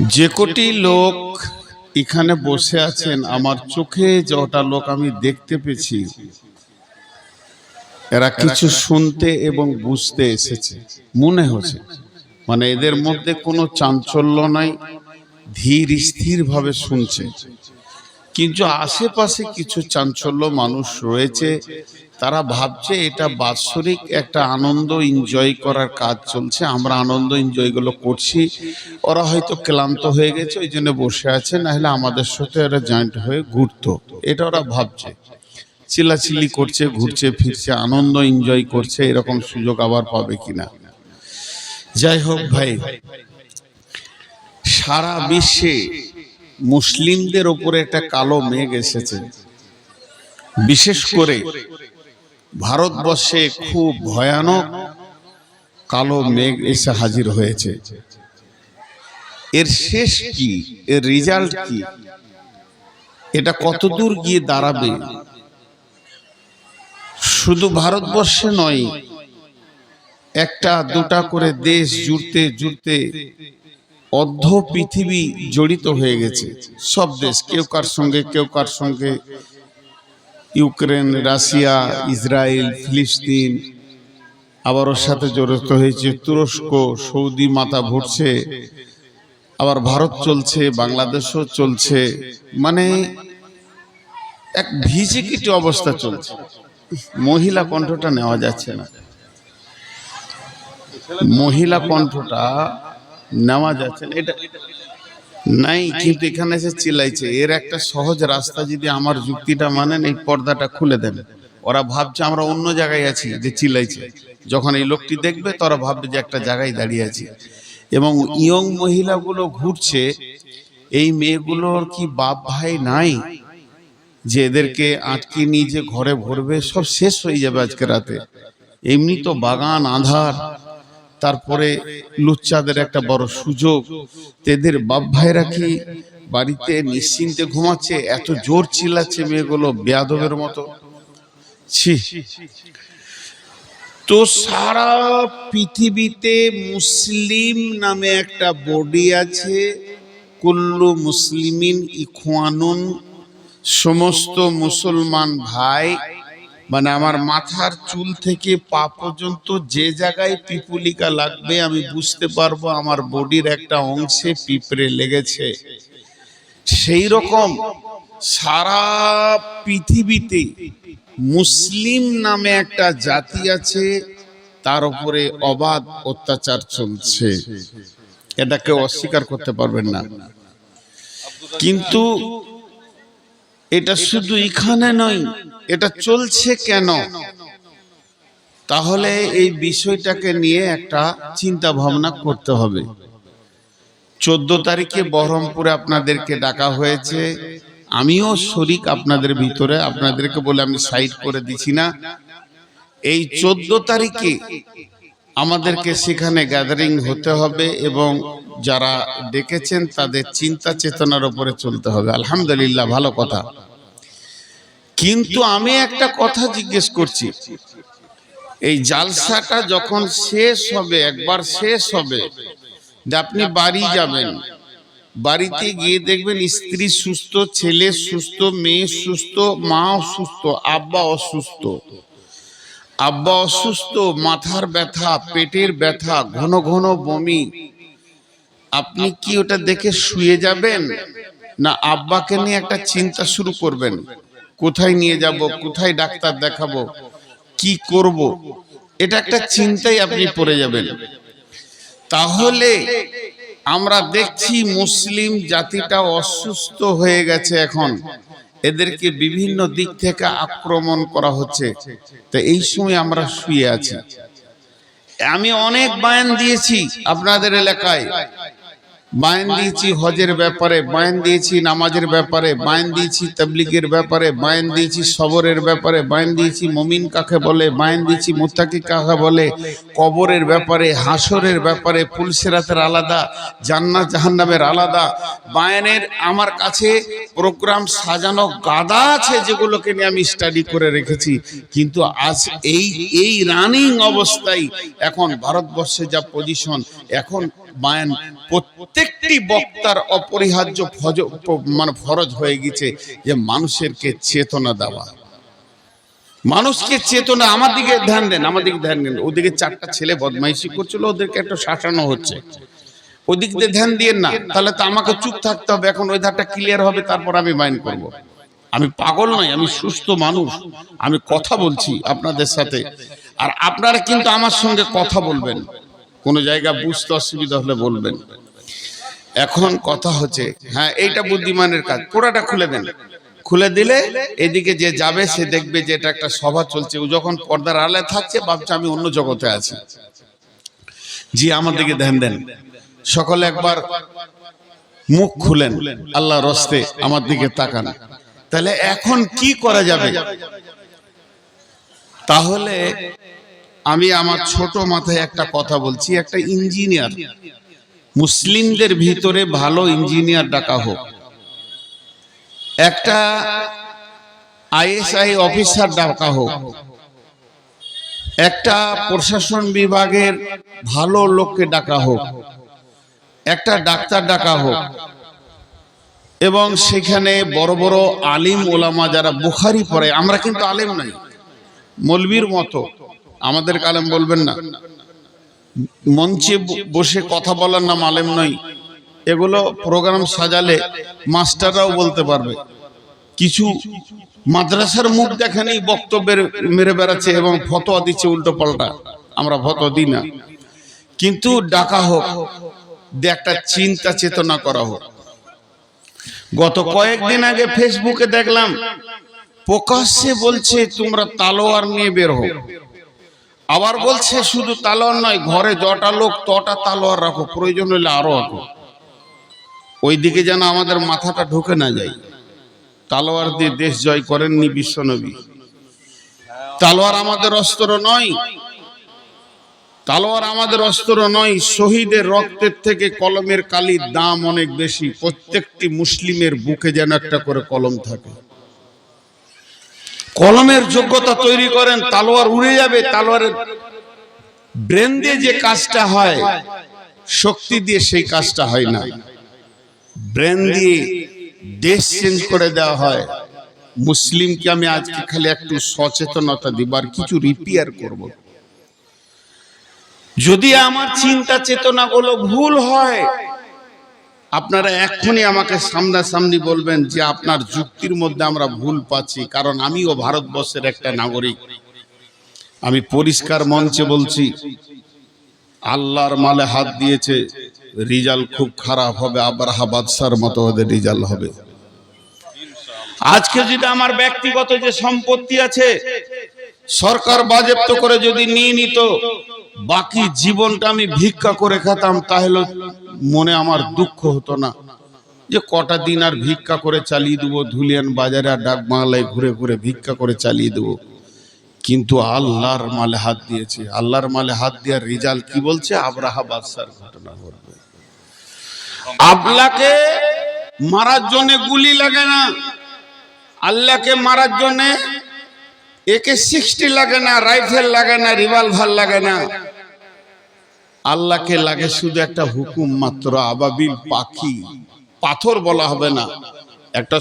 যে কোটি লোক এখানে বসে আছেন, আমার চোখে যটা লোক আমি দেখতে পেয়েছি, এরা কিছু শুনতে এবং বুঝতে এসেছে, মনে হচ্ছে। মানে এদের মধ্যে কোনো চাঞ্চল্য নাই, ধীর স্থির ভাবে শুনছে। কিন্তু আশেপাশে কিছু চাঞ্চল্য মানুষ রয়েছে তারা ভাবছে এটা বাৎসরিক একটা আনন্দ এনজয় করার কাজ চলছে, আমরা আনন্দ এনজয়গুলো করছি। ওরা হয়তো ক্লান্ত হয়ে গেছে, ওই জন্য বসে আছে, নাহলে আমাদের সাথে এরা জয়েন্ট হয়ে ঘুরতো। এটা ওরা ভাবছে। চিল্লাচিল্লি করছে, ঘুরছে, ফিরছে, আনন্দ এনজয় করছে, এরকম সুযোগ আবার পাবে কিনা। যাই হোক ভাই, সারা বিশ্বে মুসলিমদের ওপরে একটা কালো মেঘ এসেছে। বিশেষ করে ভারতবর্ষে খুব ভয়ানক কালো মেঘ এসে হাজির হয়েছে। এর শেষ কি? এর রেজাল্ট কি? এটা কতদূর গিয়ে দাঁড়াবে? শুধু ভারতবর্ষে নয়, একটা, দুটা করে দেশ জুড়তে জুড়তে অর্ধ পৃথিবী জড়িত হয়ে গেছে। সব দেশ, কেউ কার সঙ্গে, কেউ কার সঙ্গে ইউক্রেন, রাশিয়া, ইসরায়েল, ফিলিস্তিন। আবার ওর সাথে জড়িত হয়েছে তুরস্ক, সৌদি মাথা ভরছে আবার ভারত চলছে, বাংলাদেশও চলছে। মানে এক ভিজিকিটি অবস্থা চলছে। মহিলা কণ্ঠটা নেওয়া যাচ্ছে না। মহিলা কণ্ঠটা নেওয়া যাচ্ছে না। এটা নাই, কিন্তু এখানে এসে চিল্লাইছে, এর একটা সহজ রাস্তা যদি আমার যুক্তিটা মানেন, এই পর্দাটা খুলে দেন। ওরা ভাবছে, আমরা অন্য জায়গায় আছি, যে চিল্লাইছে। যখন এই লোকটি দেখবে, তোরা ভাববে যে একটা জায়গায় দাঁড়িয়ে আছি। এবং ইয়ং মহিলাগুলো ঘুরছে, এই মেয়েগুলোর কি বাপ ভাই নাই যে এদেরকে আটকে নিয়ে যে ঘরে ভরবে? সব শেষ হয়ে যাবে আজকে রাতে। এমনি তো বাগান, আধার তারপরে লুচ্চাদের একটা বড় সুযোগ। এদের বাপ ভাইরা কি বাড়িতে নিশ্চিন্তে ঘুমাচ্ছে, এত জোর চিল্লাচ্ছে মেয়েগুলো বেয়াদবের মতো? ছি। তো সারা পৃথিবীতে মুসলিম নামে একটা বডি আছে, কুল্লু মুসলিমিন ইখওয়ানুন, সমস্ত মুসলমান ভাই মানে আমার মাথার চুল থেকে পা পর্যন্ত যে জায়গায় পিপুলিকা লাগবে, আমি বুঝতে পারব আমার বডির একটা অংশে পিঁপড়ে লেগেছে। সেই রকম সারা পৃথিবীতে মুসলিম নামে একটা জাতি আছে, তার উপরে অবাধ অত্যাচার চলছে। এটা কেউ অস্বীকার করতে পারবেন না। কিন্তু এটা শুধু এখানে নয় এটা চলছে কেন? তাহলে এই বিষয়টাকে নিয়ে একটা চিন্তা ভাবনা করতে হবে। চোদ্দ তারিখে বহরমপুরে আপনাদেরকে ডাকা হয়েছে। আমিও শরিক আপনাদের ভিতরে আপনাদেরকে বলে আমি সাইড করে দিছি না। এই চোদ্দ তারিখে আমাদেরকে সেখানে গ্যাদারিং হতে হবে এবং যারা ডেকেছেন তাদের চিন্তা চেতনার উপরে চলতে হবে। আলহামদুলিল্লাহ, ভালো কথা। কিন্তু আমি একটা কথা জিজ্ঞেস করছি। এই জালসাটা যখন শেষ হবে, একবার শেষ হবে, যে আপনি বাড়ি যাবেন। বাড়িতে গিয়ে দেখবেন স্ত্রী সুস্থ, ছেলে সুস্থ, মেয়ে সুস্থ, মা অসুস্থ, আব্বা অসুস্থ। আব্বা অসুস্থ, মাথার ব্যথা, পেটের ব্যথা, ঘন ঘন বমি। আপনি কি ওটা দেখে শুয়ে যাবেন? না, আব্বাকে নিয়ে একটা চিন্তা শুরু করবেন। কোথায় নিয়ে যাব? কোথায় ডাক্তার দেখাবো? কি করব? এটা একটা চিন্তাই আপনি পড়ে যাবেন। তাহলে আমরা দেখছি মুসলিম জাতিটা অসুস্থ হয়ে গেছে এখন। এদেরকে বিভিন্ন দিক থেকে আক্রমণ করা হচ্ছে। তো এই সময় আমরা শুয়ে আছি। আমি অনেক বায়ান দিয়েছি আপনাদের এলাকায়। বায়ান দিয়েছি হজের ব্যাপারে, বায়ন দিয়েছি নামাজের ব্যাপারে, বায়ন দিয়েছি তবলিগের ব্যাপারে, বায়ন দিয়েছি সবরের ব্যাপারে, বায়ন দিয়েছি মমিন কাকে বলে, বায়ান দিয়েছি মুত্তাকি কাকে বলে, কবরের ব্যাপারে হাসরের ব্যাপারে পুলসেরাতের আলাদা, জান্নাত জাহান্নামের আলাদা। বায়নের আমার কাছে প্রোগ্রাম সাজানো গাদা আছে যেগুলোকে নিয়ে আমি স্টাডি করে রেখেছি। কিন্তু আজ এই এই রানিং অবস্থায় এখন ভারতবর্ষে যা পজিশন এখন বায়ান প্রত্যেকটি বক্তার অপরিহার্য ফজ- মানে ফরজ হয়ে গেছে যে মানুষেরকে চেতনা দেওয়া। মানুষকে চেতনা, আমার দিকে ধ্যান দেন, আমার দিকে ধ্যান দেন। ওদিকে চারটা ছেলে বদমাইশি করছিল, ওদেরকে একটু শাসানো হচ্ছে। ওদিক দিয়ে ধ্যান দিয়ে না, তাহলে তো আমাকে চুপ থাকতে হবে, এখন ওই ধারটা ক্লিয়ার হবে, তারপর আমি মাইন্ড করব। আমি পাগল নই, আমি সুস্থ মানুষ, আমি কথা বলছি আপনাদের সাথে। আর আপনারা কিন্তু আমার সঙ্গে কথা বলবেন। কোনো জায়গা বুঝতে অসুবিধা হলে বলবেন। এখন কথা হচ্ছে হ্যাঁ এইটা বুদ্ধিমানের কাজ। পুরাটা খুলে দেন। খুলে দিলে এদিকে যে যাবে, সে দেখবে যে এটা একটা সভা চলছে। ও যখন পর্দার আলে থাকছে, ভাবছে আমি অন্য জগতে আছি। জি, আমার দিকে ধ্যান দেন। সকলে একবার মুখ খুলেন, আল্লাহ রস্তে আমার দিকে তাকান। তাহলে এখন কি করা যাবে? তাহলে আমি আমার ছোট মাথায় একটা কথা বলছি, একটা ইঞ্জিনিয়ার। মুসলিমদের ভিতরে ভালো ইঞ্জিনিয়ার ডাকা হোক। একটা আইএসআই অফিসার ডাকা হোক। একটা প্রশাসন বিভাগের ভালো লোককে ডাকা হোক। একটা ডাক্তার ডাকা হোক। এবং সেখানে বড় বড় আলিম ওলামা যারা বুখারি পড়ে, আমরা কিন্তু আলিম নাই, মলবির মতো। আমাদের কালেম বলবেন না। মঞ্চে বসে কথা বলার নাম আলেম নয়। এগুলো প্রোগ্রাম সাজালে মাস্টাররাও বলতে পারবে। কিছু মাদ্রাসার মুখ দেখানেই বক্তব্যের মেরে বেড়াচ্ছে এবং ফতোয়া দিচ্ছে উল্টো পাল্টা। আমরা ফতোয়া দিই না। কিন্তু ডাকা হোক যে একটা চিন্তা চেতনা করা হোক। গত কয়েকদিন আগে ফেসবুকে দেখলাম, প্রকাশ্যে বলছে তোমরা তালোয়ার নিয়ে বের হো আবার বলছে শুধু তালোয়ার নয়, ঘরে যটা লোক তটা তালোয়ার রাখো, প্রয়োজন হলে আরও রাখো। ওইদিকে যেন আমাদের মাথাটা ঢুকে না যায়। তালোয়ার দিয়ে দেশ জয় করেননি বিশ্বনবী তালোয়ার আমাদের অস্ত্র নয়। তালোয়ার আমাদের অস্ত্র নয়, শহীদের রক্তের থেকে কলমের কালির দাম অনেক বেশি। প্রত্যেকটি মুসলিমের বুকে যেন একটা করে কলম থাকে। কলমের যোগ্যতা তৈরি করেন, তালোয়ার উড়ে যাবে, তালোয়ারের ব্রেন দিয়ে যে কাজটা হয়, শক্তি দিয়ে সেই কাজটা হয় না। ব্রেন দিয়ে দেশ চেঞ্জ করে দেওয়া হয়। মুসলিমকে আমি আজকে খালি একটু সচেতনতা দিব আর কিছু রিপেয়ার করব। যদি আমার চিন্তা চেতনাগুলো ভুল হয় আপনারা এখনই আমাকে সামনাসামনি বলবেন যে আপনার যুক্তির মধ্যে আমরা ভুল পাচ্ছি, কারণ আমিও ভারতবর্ষের একটা নাগরিক। আমি পরিষ্কার মঞ্চে বলছি, আল্লাহর মালে হাত দিয়েছে রিজাল্ট খুব খারাপ হবে, আবরাহা বাদশার মতো ওদের রিজাল্ট হবে। আজকে যদি আমার ব্যক্তিগত যে সম্পত্তি আছে, সরকার বাজেপ্ত করে যদি নিয়ে নিত, বাকি জীবনটা আমি ভিক্ষা করে খেতাম, তাহলে মনে আমার দুঃখ হতো না। যে কটা দিন আর ভিক্ষা করে চালিয়ে দেবো, ধুলিয়ান বাজারে আর ডাক বাংলায় ঘুরে ঘুরে ভিক্ষা করে চালিয়ে দেবো। কিন্তু আল্লাহর মালে হাত দিয়েছে। আল্লাহর মালে হাত দেওয়ার রেজাল্ট কি বলছে? আবরাহা বাদশার ঘটনা ঘটবে। আবলাকে মারার জন্য গুলি লাগে না। আল্লাহকে মারার জন্য একে সিক্সটি লাগে না, রাইফেল লাগে না, রিভলভার লাগে না। আল্লাহকে লাগে শুধু একটা হুকুম মাত্র আবাবিল পাখি। পাথর বলা হবে না। একটা